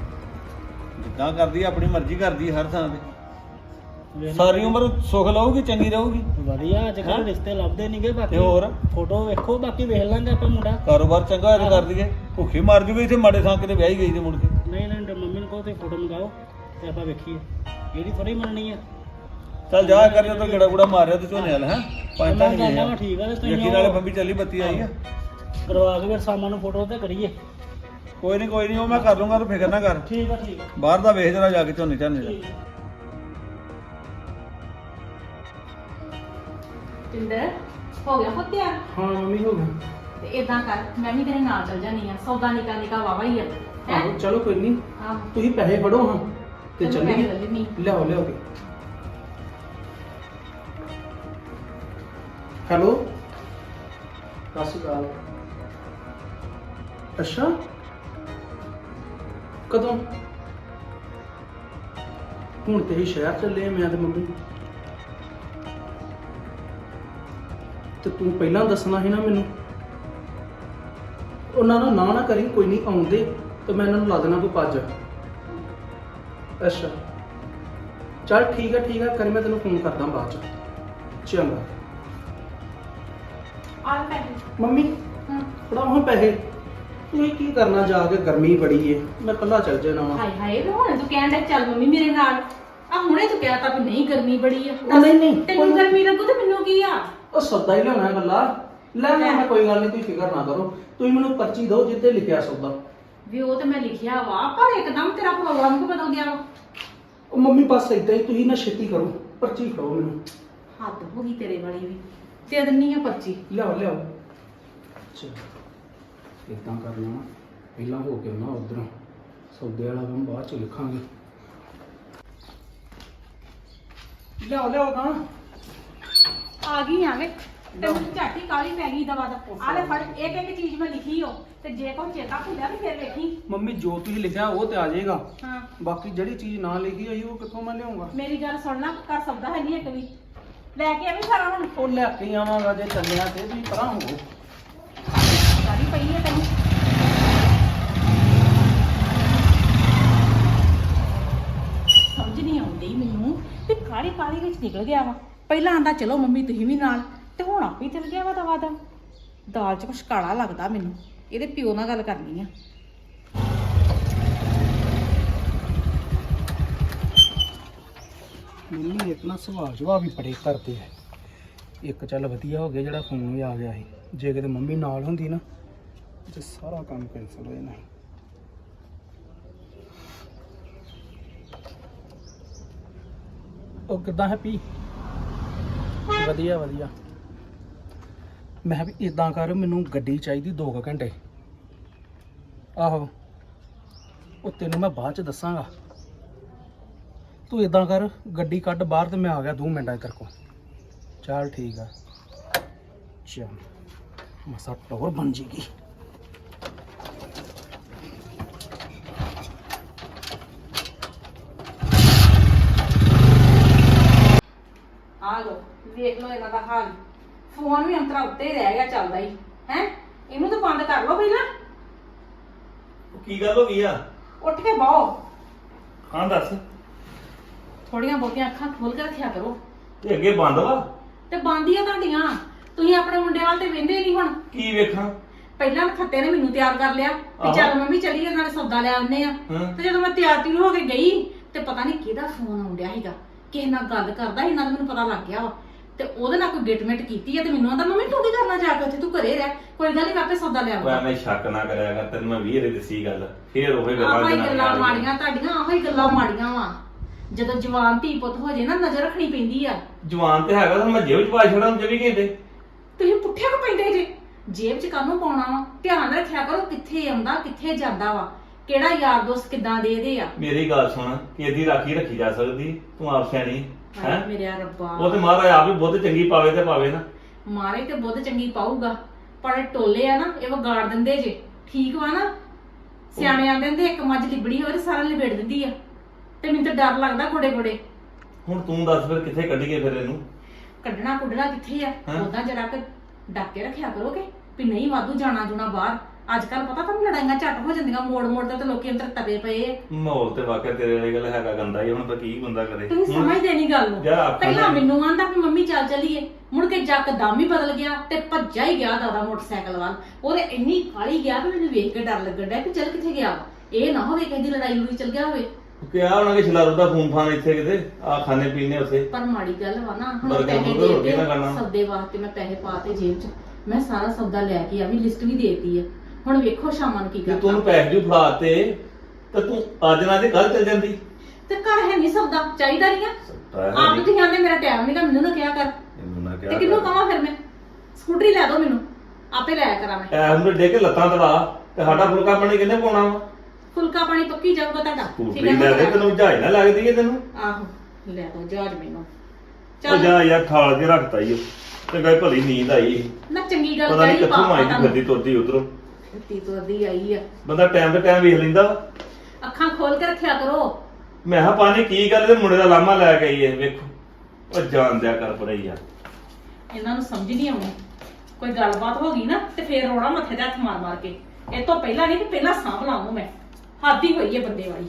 ਜਿੱਦਾਂ ਕਰਦੀ ਆ, ਆਪਣੀ ਮਰਜ਼ੀ ਕਰਦੀ ਆ ਹਰ ਥਾਂ ਤੇ। ਸਾਰੀ ਉਮਰ ਸੁਖ ਲਊਗੀ ਚੰਗੀ ਰਹੂਗੀ? ਵਧੀਆ ਅੱਜ ਹੈਂ? ਕੱਲ੍ਹ ਰਿਸ਼ਤੇ ਲੱਭਦੇ ਨਹੀਂਗੇ ਬਾਕੀ। ਤੇ ਹੋਰ? ਫੋਟੋ ਵੇਖੋ ਬਾਕੀ ਵੇਖ ਲਾਂਗੇ ਆਪਾਂ ਮੁੰਡਾ। ਕਾਰੋਬਾਰ ਚੰਗਾ ਹੋਇਆ ਤਾਂ ਕਰ ਦਈਏ। ਭੁੱਖੀ ਮਰ ਜੂਗੀ ਇੱਥੇ ਮਾੜੇ ਥਾਂ ਕਿਤੇ ਵਿਆਹੀ ਗਈ ਤੇ ਮੁੜ ਕੇ। ਨਹੀਂ ਨਹੀਂ ਮੰਮੀ ਨੂੰ ਕਹੋ ਤੇ ਫੋਟੋ ਮੰਗਾਓ ਤੇ ਆਪਾਂ ਵੇਖੀਏ। ਇਹਦੀ ਥੋੜੀ ਮੰਨਣੀ ਆ। ਚੱਲ ਜਾ ਕਰਿਓ ਤਾਂ ਗੜਾ ਗੁੜਾ ਮਾਰਿਆ ਤੇ ਝੋਨੇ ਵਾਲ ਹੈ? ਪੰਜ ਤਾਂ ਨਹੀਂ ਵਾ ਠੀਕ ਆ ਤੇ ਤੁਸੀਂ ਯਕੀ ਨਾਲੇ ਬੰਬੀ ਚੱਲੀ ਬੱਤੀ ਆਈ ਆ। ਕਰਵਾ ਕੇ ਫਿਰ ਸਾਮਾਂ ਨੂੰ ਫੋਟੋ ਤੇ ਕਰੀਏ। ਕੋਈ ਨਹੀਂ ਕੋਈ ਨਹੀਂ ਉਹ ਮੈਂ ਕਰ ਲੂੰਗਾ ਤੂੰ ਫਿਕਰ ਨਾ ਕਰ। ਠੀਕ ਆ ਠੀਕ ਆ। ਬਾਹਰ ਦਾ ਵੇਖ ਜਰਾ ਜਾ ਕੇ ਝੋਨੇ ਝਾਨੇ ਦਾ। ਪਿੰਦਰ ਹੋ ਗਿਆ ਪੁੱਤਿਆ ਹਾਂ ਮੰਮੀ ਹੋ ਗਿਆ। ਤੇ ਇਦਾਂ ਕਰ ਮੈਂ ਵੀ ਤੇਰੇ ਨਾਲ ਚੱਲ ਜਾਨੀ ਆ। ਸੌਦਾ ਨਿਕਾ ਨਿਕਾ ਵਾਵਾ ਹੀ ਆ। ਹੈ? ਆਹੋ ਚਲੋ ਕੋਈ ਨਹੀਂ ਤੁਸੀਂ ਪੈਸੇ ਫੜੋ ਹਾਂ ਤੇ ਚਲੋ ਪੈਸੇ ਲੈ ਚੱਲੀਏ। ਲਿਆਓ ਲਿਆਓ। ਕੇ ਹੈਲੋ? ਸਤਿ ਸ਼੍ਰੀ ਅਕਾਲ। ਅੱਛਾ। ਕਦੋਂ? ਹੁਣ ਤੇ ਹੀ ਸ਼ਹਿਰ ਚੱਲੇ ਮੈਂ ਤੇ ਮੰਮੀ। ਤੇ ਤੂੰ ਪਹਿਲਾਂ ਦੱਸਣਾ ਸੀ ਨਾ ਮੈਨੂੰ। ਉਹਨਾਂ ਨੂੰ ਨਾ ਨਾ ਕਰੀ, ਕੋਈ ਨਹੀਂ ਆਉਂਦੇ, ਤੇ ਮੈਂ ਇਹਨਾਂ ਨੂੰ ਲਾ ਦੇਣਾ ਕੋਈ ਪੱਜ। ਅੱਛਾ। ਚਲ ਠੀਕ ਆ ਠੀਕ ਆ, ਕਰ ਮੈਂ ਤੈਨੂੰ ਫੋਨ ਕਰਦਾ ਬਾਅਦ ਚ। ਚੰਗਾ। ਆ ਲੈ ਪੈਸੇ। ਮੰਮੀ ਹਾਂ। ਫੜਾਓ ਹਾਂ ਪੈਸੇ। ਤੂੰ ਇਹ ਕੀ ਕਰਨਾ ਜਾ ਕੇ? ਗਰਮੀ ਬੜੀ ਏ। ਮੈਂ ਕੱਲਾ ਚੱਲ ਜਾਣਾ ਵਾ। ਹਾਏ ਹਾਏ ਵੀ ਹੁਣ ਤੂੰ ਕਹਿਣ ਡਿਆ ਚੱਲ ਮੰਮੀ ਮੇਰੇ ਨਾਲ। ਆ ਹੁਣੇ ਤੂੰ ਕਹਿਤਾ ਵੀ ਨਹੀਂ ਗਰਮੀ ਬੜੀ ਆ। ਉਹ ਨਹੀਂ, ਨਹੀਂ, ਤੈਨੂੰ ਕੋਈ- ਗਰਮੀ ਲੱਗੂ ਤੇ ਮੈਨੂੰ ਕੀ ਆ? ਉਹ ਸੌਦਾ ਹੀ ਲਿਆਉਣਾ ਗੱਲਾ ਲੈ ਮੈਂ ਕੋਈ ਗੱਲ ਨਹੀਂ ਤੁਸੀਂ ਫਿਕਰ ਨਾ ਕਰੋ। ਤੁਸੀਂ ਮੈਨੂੰ ਪਰਚੀ ਦਿਓ ਜਿੱਤੇ ਲਿਖਿਆ ਸੌਦਾ। ਵੀ ਉਹ ਤੇ ਮੈਂ ਲਿਖਿਆ ਵਾ ਪਰ ਇੱਕਦਮ ਤੇਰਾ ਪ੍ਰੋਗਰਾਮ ਕਿਉਂ ਬਦਲ ਗਿਆ ਵਾ? ਉਹ ਮੰਮੀ ਬਸ ਏਦਾਂ ਹੀ ਤੁਸੀਂ ਨਾ ਛੇਤੀ ਕਰੋ। ਪਰਚੀ ਫੜਾਓ ਮੈਨੂੰ। ਹੱਦ ਹੋ ਗਈ ਤੇਰੇ ਵਾਲੀ ਵੀ। ਦੇ ਦਿੰਨੀ ਆ ਪਰਚੀ। ਲਿਆਓ ਲਿਆਓ। ਚਲ ਇਦਾਂ ਕਰਨਾ ਵਾ, ਪਹਿਲਾਂ ਹੋ ਕੇ ਨਾ ਉਧਰੋਂ। ਸੌਦੇ ਵਾਲਾ ਕੰਮ ਬਾਅਦ ਚ ਲਿਖਾਂਗੇ। ਲਿਆਓ ਲਿਆਓ ਕਾਂ ਆ ਗਈ ਆਵੇ ਤੈਨੂੰ ਝਾਟੀ ਕਾਲੀ ਪੈ ਗਈ ਦਵਾ ਦਾ? ਆ ਲੈ ਫੜ ਇੱਕ ਇੱਕ ਚੀਜ਼ ਮੈਂ ਲਿਖੀ ਹੋ ਤੇ ਜੇ ਕੋਈ ਚੇਤਾ ਭੁੱਲਿਆ ਤੇ ਫਿਰ ਵੇਖੀ ਮੰਮੀ ਜੋ ਤੁਸੀਂ ਲਿਖਿਆ ਉਹ ਤੇ ਆ ਜਾਏਗਾ। ਹਾਂ। ਬਾਕੀ ਜਿਹੜੀ ਚੀਜ਼ ਨਾ ਲਿਖੀ ਹੋਈ ਉਹ ਕਿੱਥੋਂ ਮੈਂ ਲਿਆਉਂਗਾ? ਮੇਰੀ ਗੱਲ ਸੁਣ ਲੈ ਕਰ ਸਕਦਾ ਹੈ ਨਹੀਂ ਇੱਕ ਵੀ। ਲੈ ਕੇ ਆਵੀਂ ਸਾਰਾ ਹੁਣ। ਉਹ ਲੈ ਕੇ ਆਵਾਂਗਾ ਜੇ ਚੱਲਿਆ ਤੇ ਤੁਸੀਂ ਪਰਾਂ ਹੋ। ਸਾਰੀ ਪਈ ਹੈ ਤੈਨੂੰ। ਸਮਝ ਨਹੀਂ ਆਉਂਦੀ ਮੈਨੂੰ ਵੀ ਕਾਲੀ ਕਾਲੀ ਵਿੱਚ ਨਿਕਲ ਗਿਆ ਵਾ। ਪਹਿਲਾਂ ਆਂਦਾ ਚਲੋ ਮੰਮੀ ਤੁਸੀਂ ਵੀ ਨਾਲ। ਤੇ ਹੁਣ ਆਪੇ ਹੀ ਚਲ ਗਿਆ ਵਾ ਦਵਾ ਦਾ ਦਾਲ 'ਚ ਕੁਛ ਕਾਲਾ ਲੱਗਦਾ ਮੈਨੂੰ। ਇਹਦੇ ਪਿਓ ਨਾਲ ਗੱਲ ਕਰਨੀ ਆ। ਮੰਮੀ ਇੱਕ ਨਾ ਸੁਭਾਅ ਜਵਾ ਵੀ ਬੜੇ ਕਰਦੇ ਆ। ਇੱਕ ਚੱਲ ਵਧੀਆ ਹੋ ਗਿਆ ਜਿਹੜਾ ਫੋਨ ਵੀ ਆ ਗਿਆ ਸੀ। ਜੇ ਕਿਤੇ ਮੰਮੀ ਨਾਲ ਹੁੰਦੀ ਨਾ, ਤੇ ਸਾਰਾ ਕੰਮ ਕੈਨਸਲ ਹੋ ਜਾਣਾ। ਸੀ। ਉਹ ਕਿੱਦਾਂ ਹੈਪੀ? ਵਧੀਆ ਵਧੀਆ। ਮੈਂ ਵੀ ਇਦਾਂ ਕਰ, ਮੈਨੂੰ ਗੱਡੀ ਚਾਹੀਦੀ 2 ਘੰਟੇ। ਆਹੋ। ਉਹ ਤੈਨੂੰ ਮੈਂ ਬਾਅਦ ਚ ਦੱਸਾਂਗਾ। ਤੂੰ ਇਦਾਂ ਕਰ ਗੱਡੀ ਕੱਢ ਬਾਹਰ ਤੇ ਮੈਂ ਆ ਗਿਆ 2 ਮਿੰਟਾਂ ਤੇਰੇ ਕੋਲ। ਚੱਲ ਠੀਕ ਆ। ਚੱਲ ਮਸਾ ਟੋਰ ਬਣ ਜੇਗੀ। ਆ ਲੋ ਵੇਖ ਲੋ ਇਹਨਾਂ ਦਾ ਹਾਲ। ਫੋਨ ਵੀ ਅੰਤਰਾ ਉੱਤੇ ਹੀ ਰਹਿ ਗਿਆ ਚੱਲਦਾ ਹੀ ਹੈ? ਇਹਨੂੰ ਤਾਂ ਬੰਦ ਕਰ ਲੋ ਪਹਿਲਾਂ। ਕੀ ਗੱਲ ਹੋ ਗਈ ਆ? ਉੱਠ ਕੇ ਬਾਹੋ ਹਾਂ ਦੱਸ। ਥੋੜੀਆਂ ਬਹੁਤੀਆਂ ਅੱਖਾਂ ਖੋਲ ਕੇ ਰੱਖਿਆ ਕਰੋ। ਤੇ ਅੱਗੇ ਬੰਦ ਵਾ? ਤੇ ਬੰਦ ਹੀ ਆ ਤੁਹਾਡੀਆਂ। ਤੁਸੀਂ ਆਪਣੇ ਮੁੰਡੇ ਵੱਲ ਤੇ ਵੇਂਦੇ ਨਹੀਂ ਹੁਣ। ਕੀ ਵੇਖਾਂ? ਪਹਿਲਾਂ ਖੱਤੇ ਨੇ ਮੈਨੂੰ ਤਿਆਰ ਕਰ ਲਿਆ। ਤੇ ਆਹੋ। ਚੱਲ ਮੰਮੀ ਚੱਲੀਏ ਨਾਲੇ ਸੌਦਾ ਲੈ ਆਉਂਦੇ ਆ। ਹਾਂ। ਤੇ ਜਦੋਂ ਮੈਂ ਤਿਆਰ ਤਿਰ ਹੋ ਕੇ ਗਈ ਤੇ ਪਤਾ ਨਹੀਂ ਕਿਹਦਾ ਫੋਨ ਆਉਂਦਿਆ ਸੀਗਾ। ਕਿਸੇ ਨਾਲ ਗੱਲ ਕਰਦਾ ਸੀ ਨਾਲ ਮੈਨੂੰ ਪਤਾ ਲੱਗ ਗਿਆ ਵਾ। ਤੇ ਉਹਦੇ ਨਾਲ ਕੋਈ ਗਿਟਮਿਟ ਕੀਤੀ ਹੈ ਤੇ ਮੈਨੂੰ ਆਂਦਾ ਮੰਮੀ ਤੂੰ ਕੀ ਕਰਨਾ ਜਾ ਕੇ ਉੱਥੇ? ਤੂੰ ਘਰੇ ਰਹਿ। ਕੋਈ ਗੱਲ ਨਹੀਂ ਮੈਂ ਆਪੇ ਸੌਦਾ ਲੈ ਆਉਂਦਾ। ਐਵੇਂ ਸ਼ੱਕ ਨਾ ਕਰਿਆ ਕਰ ਤੈਨੂੰ ਮੈਂ 20 ਰੇ ਦੱਸੀ ਗੱਲ। ਫੇਰ ਉਹ ਗੱਲਾਂ ਆਹਾਂ ਗੱਲਾਂ। ਮਾੜੀਆਂ ਤੁਹਾਡੀਆਂ ਆਹਾਂ ਹੀ ਗੱਲਾਂ ਮਾੜੀਆਂ ਵਾ। ਜਦੋਂ ਜਵਾਨ ਧੀ ਪੁੱਤ ਹੋ ਜੇ ਨਾ ਨਜ਼ਰ ਰੱਖਣੀ ਪੈਂਦੀ ਆ। ਜਵਾਨ ਤੇ ਹੈਗਾ ਤਾਂ ਮੈਂ ਜੇਬ ਚ ਪਾ ਛੜਾ 24 ਘੰਟੇ। ਤੁਸੀਂ ਪੁੱਠੇ ਕੋ ਪੈਂਦੇ ਜੇ। ਜੇਬ 'ਚ ਕਾਹਨੂੰ ਪਾਉਣਾ ਵਾ? ਧਿਆਨ ਰੱਖਿਆ ਕਰੋ ਕਿੱਥੇ ਆਉਂਦਾ ਕਿੱਥੇ ਜਾਂਦਾ ਵਾ। ਕਿਹੜਾ ਯਾਰ ਦੋਸਤ ਕਿੱਦਾਂ ਦੇ ਦੇ ਆ? ਮੇਰੀ ਗੱਲ ਸੁਣ ਕਿ ਇਹਦੀ ਰਾਖੀ ਰੱਖੀ ਜਾ ਸਕਦੀ ਤੂੰ ਆਪ ਸਿਆਣੀ ਹਾਏ ਹੈ? ਮੇਰੇ ਰੱਬਾ। ਉਹ ਤੇ ਮਹਾਰਾਜ ਆਪ ਹੀ ਬੁੱਧ ਚੰਗੀ ਪਾਵੇ ਤੇ ਪਾਵੇ ਨਾ। ਮਾਰੇ ਤੇ ਬੁੱਧ ਚੰਗੀ ਪਾਊਗਾ ਪਰ ਇਹ ਟੋਲੇ ਆ ਨਾ ਇਹ ਵਿਗਾੜ ਦਿੰਦੇ ਜੇ। ਠੀਕ ਵਾ ਨਾ? ਸਿਆਣੇ ਆਂਦੇ ਨੇ ਇੱਕ ਮੱਝ ਲਿਬੜੀ ਹੋਵੇ ਤੇ ਸਾਰਾ ਲਿਬੇੜ ਦਿੰਦੀ ਆ। ਤੇ ਮੈਨੂੰ ਤਾਂ ਡਰ ਲੱਗਦਾ ਗੋੜੇ ਗੋੜੇ ਹੁਣ ਤੂੰ ਦੱਸ ਫਿਰ ਕਿੱਥੇ ਕੱਢੀਏ ਫਿਰ ਇਹਨੂੰ? ਕੱਢਣਾ ਕੁੱਢਣਾ ਕਿੱਥੇ ਆ? ਹੈਂ? ਉਦਾਂ ਜਰਾ ਕਿ ਡੱਕ ਕੇ ਰੱਖਿਆ ਕਰੋਗੇ ਵੀ ਨਹੀਂ ਵਾਧੂ ਜਾਣਾ ਜੁਣਾ ਬਾਹਰ। ਅੱਜ ਕੱਲ ਪਤਾ ਤੁਹਾਨੂੰ ਲੜਾਈਆਂ ਝੱਟ ਹੋ ਜਾਂਦੀਆਂ ਮੋੜ ਮੋੜ ਤੇ ਤੇ ਲੋਕੀ ਅੰਦਰ ਤਪੇ ਪਏ ਆ। ਮਾਹੌਲ ਤੇ ਵਾਕਿਆ ਤੇਰੇ ਵਾਲੀ ਗੱਲ ਹੈਗਾ ਗੰਦਾ ਹੀ ਹੁਣ ਤਾਂ ਕੀ ਬੰਦਾ ਕਰੇ? ਤੁਸੀਂ ਹੁਣ ਸਮਝਦੇ ਨਹੀਂ ਗੱਲ ਨੂੰ। ਪਹਿਲਾਂ ਨਾ। ਮੈਨੂੰ ਆਂਦਾ ਵੀ ਮੰਮੀ ਚੱਲ ਚਲੀਏ। ਮੁੜ ਕੇ ਜੱਕ ਦਮ ਹੀ ਬਦਲ ਗਿਆ ਤੇ ਭੱਜਾ ਹੀ ਗਿਆ ਦਾਦਾ ਮੋਟਰਸਾਈਕਲ ਵੱਲ। ਉਹਦੇ ਇੰਨੀ ਕਾਲੀ ਗਿਆ ਵੀ ਮੈਨੂੰ ਵੇਖ ਕੇ ਡਰ ਲੱਗਣ ਡਿਆ ਕਿ ਚੱਲ ਕਿੱਥੇ ਗਿਆ ਵਾ। ਇਹ ਨਾ ਹੋਵੇ ਕਹਿੰਦੀ ਲੜਾਈ ਲੜੀ ਚੱਲ ਗਿਆ ਹੋਵੇ। ਕਿਹਾ ਉਹਨਾਂ ਕੇ ਛਲਾਰੂ ਦਾ ਫੋਨ ਫਾਨ ਇੱਥੇ ਕਿਤੇ ਆ ਖਾਣੇ ਪੀਣੇ ਉੱਥੇ। ਪਰ ਮਾੜੀ ਗੱਲ ਵਾ ਨਾ ਹੁਣ ਬਰਗਰ ਪੈਸੇ ਬੁਰਗਰ ਦੇ ਰੋਟੀ ਨਾ ਦੇ ਖਾਣਾ। ਸੌਦੇ ਵਾਸਤੇ ਮੈਂ ਪੈਸੇ ਪਾਤੇ ਜੇਬ 'ਚ ਮੈਂ ਸਾਰਾ ਸੌਦਾ ਲੈ ਕੇ ਆ ਵੀ ਲਿਸਟ ਵੀ ਦੇਤੀ ਆ। ਹੁਣ ਵੇਖੋ ਸ਼ਾਮਾਂ ਨੂੰ ਕੀ ਜੇ ਤੂੰ ਉਹਨੂੰ ਕਰਦਾ ਪੈਸੇ ਜੂ ਫੜਾਤੇ ਤੇ ਤੂੰ ਅੱਜ ਨਾ ਤੇ ਕੱਲ ਚੱਲ ਜਾਂਦੀ। ਤੇ ਘਰ ਹੈ ਨਹੀਂ ਸੌਦਾ ਚਾਹੀਦਾ ਨਹੀਂ ਆ। ਆਪ ਤੁਸੀਂ ਆਂਦੇ ਮੇਰਾ ਟਾਈਮ ਨਹੀਂਗਾ ਮੈਨੂੰ ਨਾ ਕਿਹਾ ਕਰ। ਇਹਨੂੰ ਨਾ ਤੇ ਕਿਹਾ ਕਿਹਨੂੰ ਕਹਾਂ ਫਿਰ ਮੈਂ? ਸਕੂਟਰੀ ਲੈ ਦੋ ਮੈਨੂੰ ਆਪੇ ਲੈ ਕਰਾਂ ਮੈਂ। ਐ ਹੁਣ ਡੇ ਕੇ ਲੱਤਾਂ ਤੜਾ ਤੇ ਸਾਡਾ ਫੁਲਕਾ ਪਾਣੀ ਕਿੰਨੇ ਪਾਉਣਾ ਵਾ? ਫੁਲਕਾ ਪਾਣੀ ਪੱਕੀ ਜਾਊਗਾ ਤੁਹਾਡਾ। ਸਕੂਟਰੀ ਲੈ ਦੇ ਤੈਨੂੰ ਜਹਾਜ਼ ਨਾ ਲੱਗਦੀ ਏ ਤੈਨੂੰ। ਆਹੋ ਲੈ ਦੋ ਜਹਾਜ਼ ਮੈਨੂੰ। ਉਹ ਚੱਲ। ਜਾ ਯਾਰ ਖਾਲ ਕੇ ਰੱਖਤਾ ਈ ਉਹ ਤੇ ਗਏ ਭਲੀ ਨੀਂਦ ਆਈ। ਨਾ ਚੰਗੀ ਗੱਲ ਪਤਾ ਨਹੀਂ ਕਰੀ ਕਿੱਥੋਂ ਦੀ ਤੁਹਾਨੂੰ। ਫਿਰਦੀ ਤੁਰਦੀ ਉਧਰੋਂ। ਤੀ ਤੁਰਦੀ ਆਈ ਆ। ਬੰਦਾ ਟਾਈਮ ਤੇ ਟਾਈਮ ਵੇਖ ਲੈਂਦਾ। ਵਾ। ਅੱਖਾਂ ਖੋਲ ਕੇ ਰੱਖਿਆ ਕਰੋ। ਮੈਂ ਕਿਹਾ ਪਾਣੀ ਕੀ ਗੱਲ ਤੇ ਮੁੰਡੇ ਦਾ ਲਾਮਾ ਲੈ ਕੇ ਆਈ ਏ ਵੇਖੋ। ਉਹ ਜਾਣ ਦਿਆ ਕਰ ਪੜਾਈ ਯਾਰ ਇਹਨਾਂ ਨੂੰ ਸਮਝ ਨਹੀਂ ਆਉਣੀ ਕੋਈ ਗੱਲਬਾਤ ਹੋ ਗਈ ਨਾ ਤੇ ਫੇਰ ਰੋਣਾ ਮੱਥੇ ਤੇ ਹੱਥ ਮਾਰ ਮਾਰ ਕੇ। ਇਹ ਤੋਂ ਪਹਿਲਾਂ ਨਹੀਂ ਕਿ ਪਹਿਲਾਂ ਸਾਂਭ ਲਾਵਾਂ ਮੈਂ। ਹੱਦ ਹੀ ਹੋਈ ਹੈ ਬੰਦੇ ਵਾਲੀ।